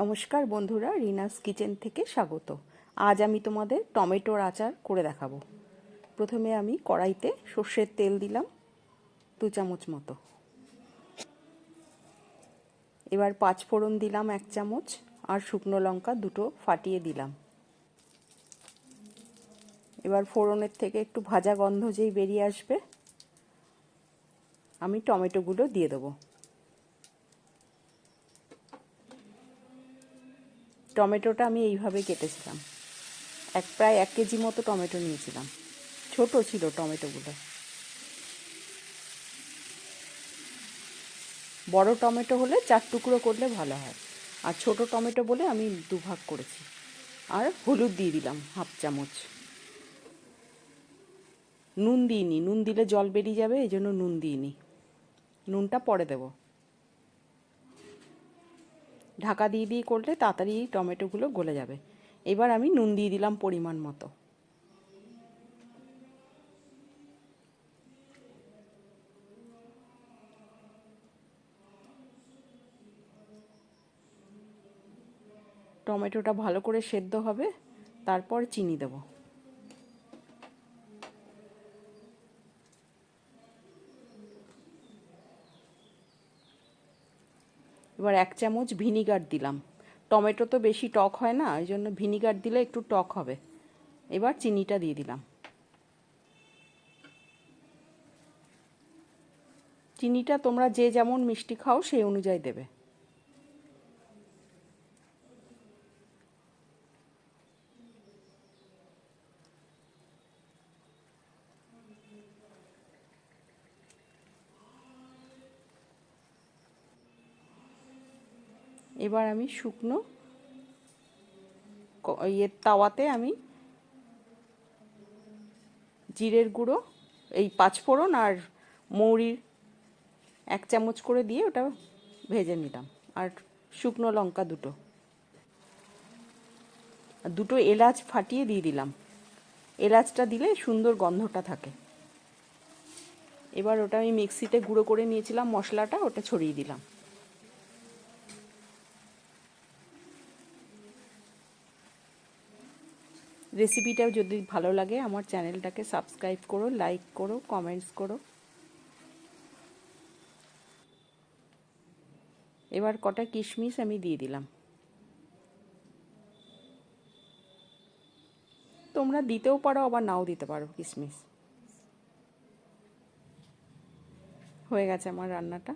নমস্কার বন্ধুরা, রিনাস কিচেন থেকে স্বাগত। আজ আমি তোমাদের টমেটোর আচার করে দেখাবো। প্রথমে আমি কড়াইতে সর্ষের তেল দিলাম, দু চামচ মতো। এবার পাঁচ ফোড়ন দিলাম এক চামচ, আর শুকনো লঙ্কা দুটো ফাটিয়ে দিলাম। এবার ফোড়নের থেকে একটু ভাজা গন্ধ যেই বেরিয়ে আসবে, আমি টমেটোগুলো দিয়ে দেবো। টমেটোটা আমি এইভাবে কেটেছিলাম। এক, প্রায় এক কেজি মতো টমেটো নিয়েছিলাম। ছোট ছিল টমেটোগুলো। বড় টমেটো হলে চার টুকরো করলে ভালো হয়। আর ছোট টমেটো বলে আমি দুভাগ করেছি। আর হলুদ দিয়ে দিলাম হাফ চামচ। নুন দিইনি। নুন দিলে জল বেরিয়ে যাবে, এই জন্য নুন দিইনি। নুনটা পরে দেবো। ঢাকা দিয়ে দিয়ে করলে তাড়াতাড়ি টমেটোগুলো গলে যাবে। এবার আমি নুন দিয়ে দিলাম পরিমাণ মতো। টমেটোটা ভালো করে সেদ্ধ হবে, তারপর চিনি দেব। এবার এক চামচ ভিনিগার দিলাম। টমেটো তো বেশি টক হয় না ওই জন্য ভিনিগার দিলে একটু টক হবে। এবার চিনিটা দিয়ে দিলাম। চিনিটা তোমরা যে যেমন মিষ্টি খাও সেই অনুযায়ী দেবে। এবার আমি শুকনো ইয়ের তাওয়াতে আমি জিরের গুঁড়ো, এই পাঁচফোড়ন আর মৌরির এক চামচ করে দিয়ে ওটা ভেজে নিলাম। আর শুকনো লঙ্কা দুটো। দুটো এলাচ ফাটিয়ে দিয়ে দিলাম। এলাচটা দিলে সুন্দর গন্ধটা থাকে। এবার ওটা আমি মিক্সিতে গুঁড়ো করে নিয়েছিলাম মশলাটা, ওটা ছড়িয়ে দিলাম। রেসিপিটা যদি ভালো লাগে, আমার চ্যানেলটাকে সাবস্ক্রাইব করো, লাইক করো, কমেন্টস করো। এবার কটা কিশমিশ আমি দিয়ে দিলাম। তোমরা দিতেও পারো, আবার নাও দিতে পারো কিশমিশ। হয়ে গেছে আমার রান্নাটা।